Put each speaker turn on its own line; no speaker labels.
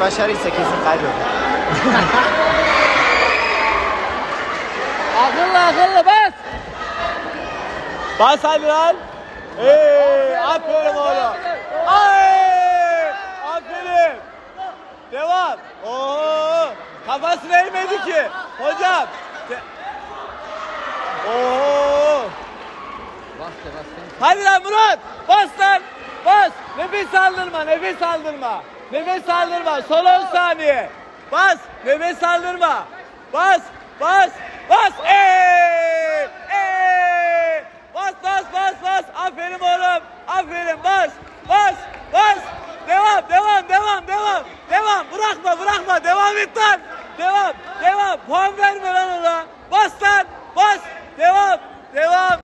başarıysa kesin kaybeder.
Akıllı akıllı bas.
Bas hadi lan. Hey, aferin oğlum. Ay! Aferin. Devam. Oo! Kafasını eğmedi ki. Hocam. Oo!
Bastı bastı.
Hadi lan Murat. Bas lan. Bas. Nefes aldırma. Nefes aldırma. Nefes aldırma. Son 10 saniye. Bas. Nefes aldırma. Bas. Bas. Bas. Ey! Ey! Bas bas bas bas. Aferin oğlum. Aferin. Bas. Bas. Bas. Devam. Devam. Devam. Devam. Devam. Bırakma. Bırakma. Devam et lan. Devam. Devam. Puan verme lan ona. Bas lan. Bas.